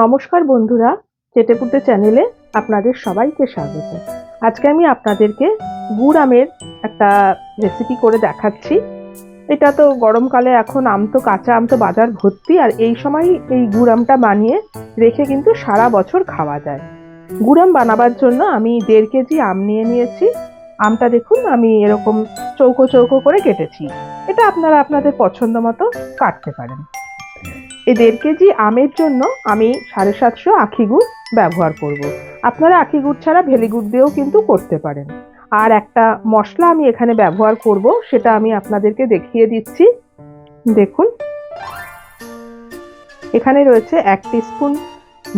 নমস্কার বন্ধুরা, চেটেপুটে চ্যানেলে আপনাদের সবাইকে স্বাগত। আজকে আমি আপনাদেরকে গুড় আমের একটা রেসিপি করে দেখাচ্ছি। এটা তো গরমকালে এখন আম তো কাঁচা আম তো বাজার ভর্তি, আর এই সময় এই গুড় আমটা বানিয়ে রেখে কিন্তু সারা বছর খাওয়া যায়। গুড় আম বানাবার জন্য আমি দেড় কেজি আম নিয়ে নিয়েছি। আমটা দেখুন, আমি এরকম চৌকো চৌকো করে কেটেছি। এটা আপনারা আপনাদের পছন্দ মতো কাটতে পারেন। এই দেড় কেজি আমের জন্য আমি সাড়ে সাতশো আখি গুড় ব্যবহার করব। আপনারা আখি গুড় ছাড়া ভেলি গুড় দিয়েও কিন্তু করতে পারেন। আর একটা মশলা আমি এখানে ব্যবহার করব, সেটা আমি আপনাদেরকে দেখিয়ে দিচ্ছি। দেখুন। এখানে রয়েছে এক স্পুন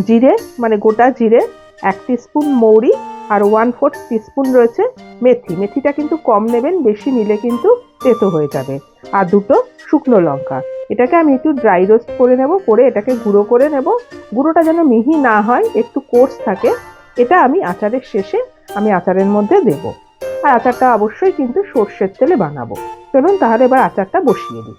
জিরে মানে গোটা জিরে, এক স্পুন মৌরি আর ওয়ান ফোর্থ স্পুন রয়েছে মেথি। মেথিটা কিন্তু কম নেবেন, বেশি নিলে কিন্তু তেতো হয়ে যাবে। আর দুটো শুকনো লঙ্কা। এটাকে আমি একটু ড্রাই রোস্ট করে নেব, করে এটাকে গুঁড়ো করে নেব। গুঁড়োটা যেন মিহি না হয়, একটু কোর্স থাকে, এটা আমি আচারের শেষে আমি আচারের মধ্যে দেব। আর আচারটা অবশ্যই কিন্তু সর্ষের তেলে বানাবো। চলুন তাহলে এবার আচারটা বসিয়ে দিই।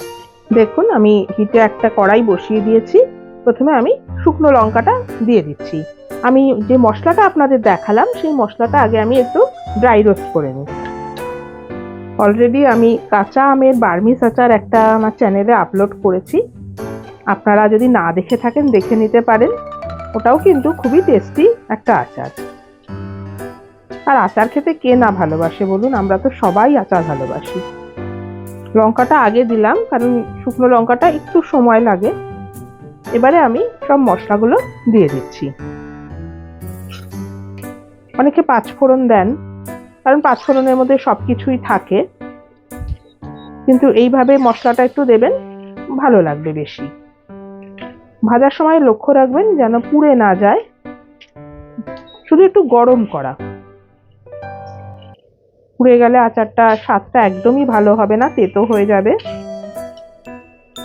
দেখুন, আমি হিটে একটা কড়াই বসিয়ে দিয়েছি। প্রথমে আমি শুকনো লঙ্কাটা দিয়ে দিচ্ছি। আমি যে মশলাটা আপনাদের দেখালাম, সেই মশলাটা আগে আমি একটু ড্রাই রোস্ট করে নিই। অলরেডি আমি কাঁচা আমের বার্মিস আচার একটা আমার চ্যানেলে আপলোড করেছি। আপনারা যদি না দেখে থাকেন, দেখে নিতে পারেন। ওটাও কিন্তু খুবই টেস্টি একটা আচার। আর আচার খেতে কে না ভালোবাসে বলুন? আমরা তো সবাই আচার ভালোবাসি। লঙ্কাটা আগে দিলাম, কারণ শুকনো লঙ্কাটা একটু সময় লাগে। এবারে আমি সব মশলাগুলো দিয়ে দিচ্ছি। অনেকে পাঁচফোড়ন দেন। কারণ পাঁচফোড়নের মধ্যে সব কিছুই থাকে। কিন্তু এইভাবে মশলাটা একটু দেবেন, ভালো লাগবে বেশি। ভাজার সময় লক্ষ্য রাখবেন যেন পুড়ে না যায়। শুধু একটু গরম করা। পুড়ে গেলে আচারটা, স্বাদটা একদমই ভালো হবে না, তেতো হয়ে যাবে।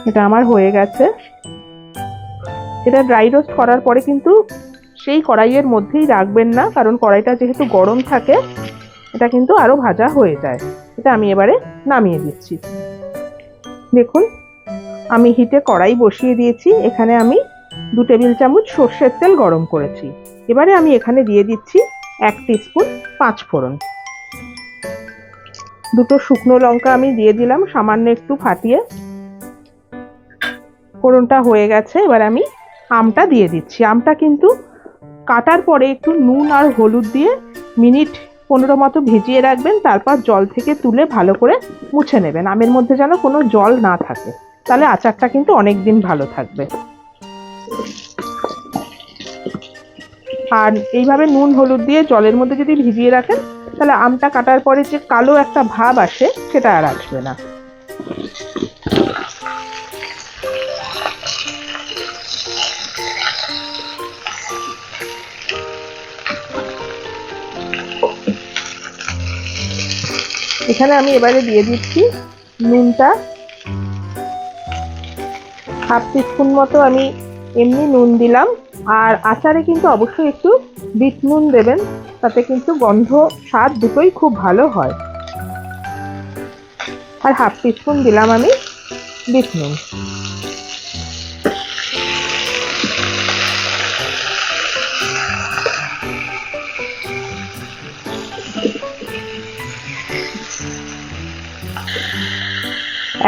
এটা আমার হয়ে গেছে। এটা ড্রাই রোস্ট করার পরে কিন্তু সেই কড়াইয়ের মধ্যেই রাখবেন না, কারণ কড়াইটা যেহেতু গরম থাকে এটা কিন্তু আরও ভাজা হয়ে যায়। এটা আমি এবারে নামিয়ে দিচ্ছি। দেখুন, আমি হিটে কড়াই বসিয়ে দিয়েছি। এখানে আমি দু টেবিল চামচ সর্ষের তেল গরম করেছি। এবারে আমি এখানে দিয়ে দিচ্ছি এক স্পুন পাঁচ ফোড়ন। দুটো শুকনো লঙ্কা আমি দিয়ে দিলাম, সামান্য একটু ফাটিয়ে। ফোড়নটা হয়ে গেছে, এবার আমি আমটা দিয়ে দিচ্ছি। আমটা কিন্তু কাটার পরে একটু নুন আর হলুদ দিয়ে মিনিট পনেরো মতো ভিজিয়ে রাখবেন, তারপর জল থেকে তুলে ভালো করে মুছে নেবেন। আমের মধ্যে যেন কোনো জল না থাকে। তাহলে আচারটা কিন্তু অনেক দিন ভালো থাকবে। আর এইভাবে নুন, হলুদ দিয়ে জলের মধ্যে যদি ভিজিয়ে রাখেন, তাহলে আমটা কাটার পরে যে কালো একটা ভাব আসে, সেটা আর আসবে না। এখানে আমি এবারে দিয়ে দিচ্ছি নুনটা। হাফ টিস্পুন মতো আমি এমনি নুন দিলাম। আর আচারে কিন্তু অবশ্যই একটু বিট নুন দেবেন, তাতে কিন্তু গন্ধ, স্বাদ দুটোই খুব ভালো হয়। আর হাফ টিস্পুন দিলাম আমি বিট নুন।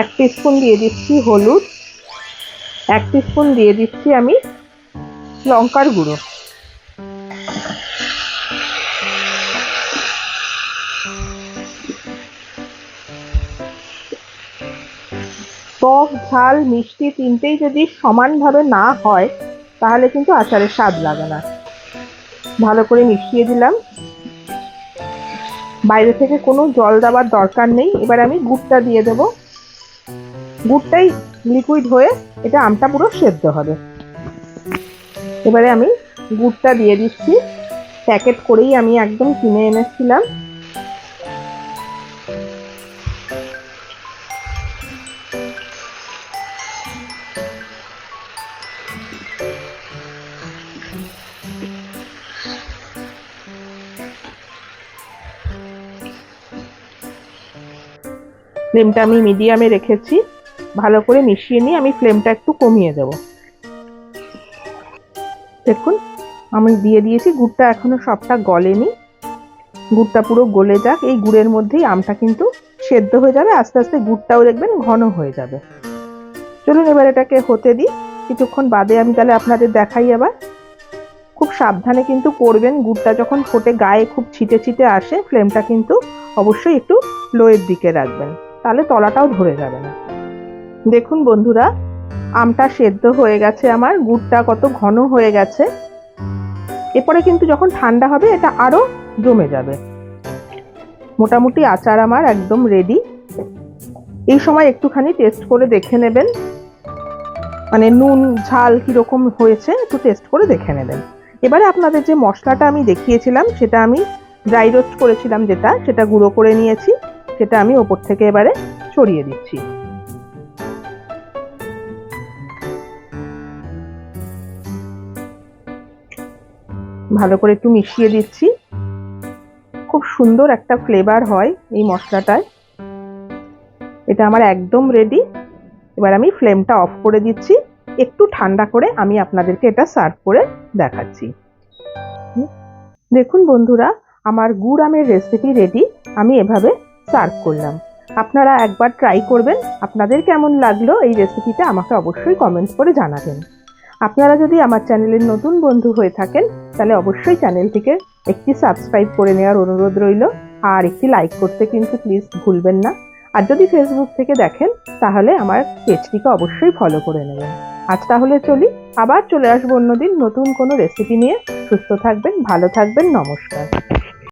এক স্পুন দিয়ে দিচ্ছি হলুদ, এক স্পুন দিয়ে দিচ্ছি আমি লঙ্কার গুঁড়ো। টক, ঝাল, মিষ্টি তিনটেই যদি সমানভাবে না হয়, তাহলে কিন্তু আচারের স্বাদ লাগে না। ভালো করে মিশিয়ে দিলাম। বাইরে থেকে কোনো জল দেওয়ার দরকার নেই। এবার আমি গুড়টা দিয়ে দেবো। গুড়টাই লিকুইড হয়ে এটা আমটা পুরো সেদ্ধ হবে। এবারে আমি গুড়টা দিয়ে দিচ্ছি। প্যাকেট করেই আমি একদম কিনে এনেছিলাম। ফ্লেমটা আমি মিডিয়ামে রেখেছি। ভালো করে মিশিয়ে নিয়ে আমি ফ্লেমটা একটু কমিয়ে দেব। দেখুন, আমি দিয়ে দিয়েছি, গুড়টা এখনও সবটা গলেনি। গুড়টা পুরো গলে যাক, এই গুড়ের মধ্যেই আমটা কিন্তু সেদ্ধ হয়ে যাবে, আস্তে আস্তে গুড়টাও দেখবেন ঘন হয়ে যাবে। চলুন এবার এটাকে হতে দিই। কিছুক্ষণ বাদে আমি তাহলে আপনাদের দেখাই আবার। খুব সাবধানে কিন্তু করবেন, গুড়টা যখন ফোটে গায়ে খুব ছিটে ছিটে আসে, ফ্লেমটা কিন্তু অবশ্যই একটু লোয়ের দিকে রাখবেন, তাহলে তলাটাও ধরে যাবে না। দেখুন বন্ধুরা, আমটা সেদ্ধ হয়ে গেছে আমার, গুড়টা কত ঘন হয়ে গেছে। এরপরে কিন্তু যখন ঠান্ডা হবে, এটা আরও জমে যাবে। মোটামুটি আচার আমার একদম রেডি এই সময় একটুখানি টেস্ট করে দেখে নেবেন। মানে নুন, ঝাল কীরকম হয়েছে, একটু টেস্ট করে দেখে নেবেন। এবারে আপনাদের যে মশলাটা আমি দেখিয়েছিলাম, সেটা আমি ড্রাই রোস্ট করেছিলাম যেটা, সেটা গুঁড়ো করে নিয়েছি, সেটা আমি ওপর থেকে এবারে ছড়িয়ে দিচ্ছি। ভালো করে একটু মিশিয়ে দিচ্ছি। খুব সুন্দর একটা ফ্লেভার হয় এই মশলাটায়। এটা আমার একদম রেডি এবার আমি ফ্লেমটা অফ করে দিচ্ছি। একটু ঠান্ডা করে আমি আপনাদেরকে এটা সার্ভ করে দেখাচ্ছি। দেখুন বন্ধুরা, আমার গুড় আমের রেসিপি রেডি আমি এভাবে সার্ভ করলাম। আপনারা একবার ট্রাই করবেন। আপনাদের কেমন লাগল এই রেসিপিটা আমাকে অবশ্যই কমেন্ট করে জানাবেন। আপনারা যদি আমার চ্যানেলের নতুন বন্ধু হয়ে থাকেন, তাহলে অবশ্যই চ্যানেলটিকে একটি সাবস্ক্রাইব করে নেওয়ার অনুরোধ রইল। আর একটি লাইক করতে কিন্তু প্লিজ ভুলবেন না। আর যদি ফেসবুক থেকে দেখেন, তাহলে আমার পেজটিকে অবশ্যই ফলো করে নেবেন। আজ তাহলে চলি, আবার চলে আসব অন্যদিন নতুন কোনো রেসিপি নিয়ে। সুস্থ থাকবেন, ভালো থাকবেন, নমস্কার।